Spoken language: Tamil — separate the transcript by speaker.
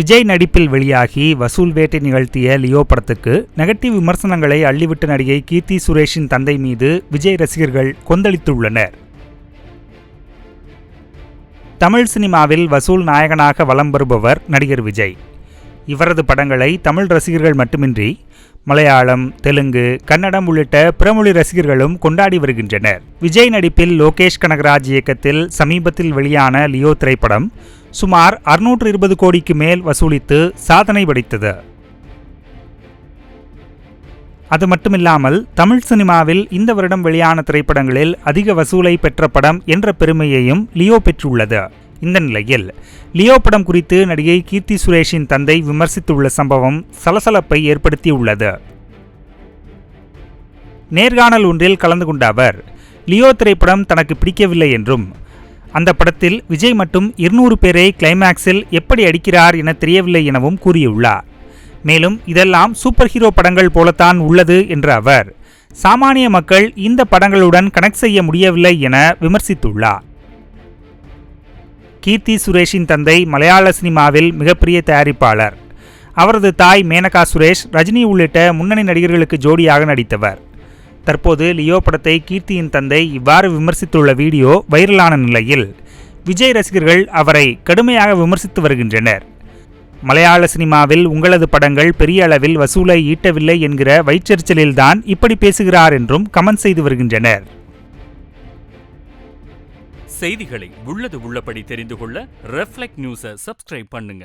Speaker 1: விஜய் நடிப்பில் வெளியாகி வசூல் வேட்டை நிகழ்த்திய லியோ படத்துக்கு நெகட்டிவ் விமர்சனங்களை அள்ளிவிட்ட நடிகை கீர்த்தி சுரேஷின் தந்தை மீது விஜய் ரசிகர்கள் கொந்தளித்துள்ளனர். தமிழ் சினிமாவில் வசூல் நாயகனாக வலம் வருபவர் நடிகர் விஜய். இவரது படங்களை தமிழ் ரசிகர்கள் மட்டுமின்றி மலையாளம் தெலுங்கு கன்னடம் உள்ளிட்ட பிறமொழி ரசிகர்களும் கொண்டாடி வருகின்றனர். விஜய் நடிப்பில் லோகேஷ் கனகராஜ் இயக்கத்தில் சமீபத்தில் வெளியான லியோ திரைப்படம் சுமார் அறுநூற்று இருபது கோடிக்கு மேல் வசூலித்து சாதனை படைத்தது. அது மட்டுமில்லாமல் தமிழ் சினிமாவில் இந்த வருடம் வெளியான திரைப்படங்களில் அதிக வசூலை பெற்ற படம் என்ற பெருமையையும் லியோ பெற்றுள்ளது. இந்த நிலையில் லியோ படம் குறித்து நடிகை கீர்த்தி சுரேஷின் தந்தை விமர்சித்துள்ள சம்பவம் சலசலப்பை ஏற்படுத்தியுள்ளது. நேர்காணல் ஒன்றில் கலந்து கொண்ட அவர் லியோ திரைப்படம் தனக்கு பிடிக்கவில்லை என்றும் அந்த படத்தில் விஜய் மட்டும் இருநூறு பேரை கிளைமேக்ஸில் எப்படி அடிக்கிறார் என தெரியவில்லை எனவும் கூறியுள்ளார். மேலும் இதெல்லாம் சூப்பர் ஹீரோ படங்கள் போலத்தான் உள்ளது என்ற அவர் சாமானிய மக்கள் இந்த படங்களுடன் கனெக்ட் செய்ய முடியவில்லை என விமர்சித்துள்ளார். கீர்த்தி சுரேஷின் தந்தை மலையாள சினிமாவில் மிகப்பெரிய தயாரிப்பாளர். அவரது தாய் மேனகா சுரேஷ் ரஜினி உள்ளிட்ட முன்னணி நடிகர்களுக்கு ஜோடியாக நடித்தவர். தற்போது லியோ படத்தை கீர்த்தியின் தந்தை இவ்வாறு விமர்சித்துள்ள வீடியோ வைரலான நிலையில் விஜய் ரசிகர்கள் அவரை கடுமையாக விமர்சித்து வருகின்றனர். மலையாள சினிமாவில் உங்களது படங்கள் பெரிய அளவில் வசூலை ஈட்டவில்லை என்கிற வயிற்றெரிச்சலில்தான் இப்படி பேசுகிறார் என்றும் கமெண்ட் செய்து வருகின்றனர்.
Speaker 2: செய்திகளை உள்ளது உள்ளபடி தெரிந்து கொள்ள ரெஃப்ளெக்ட் நியூஸை சப்ஸ்கிரைப் பண்ணுங்க.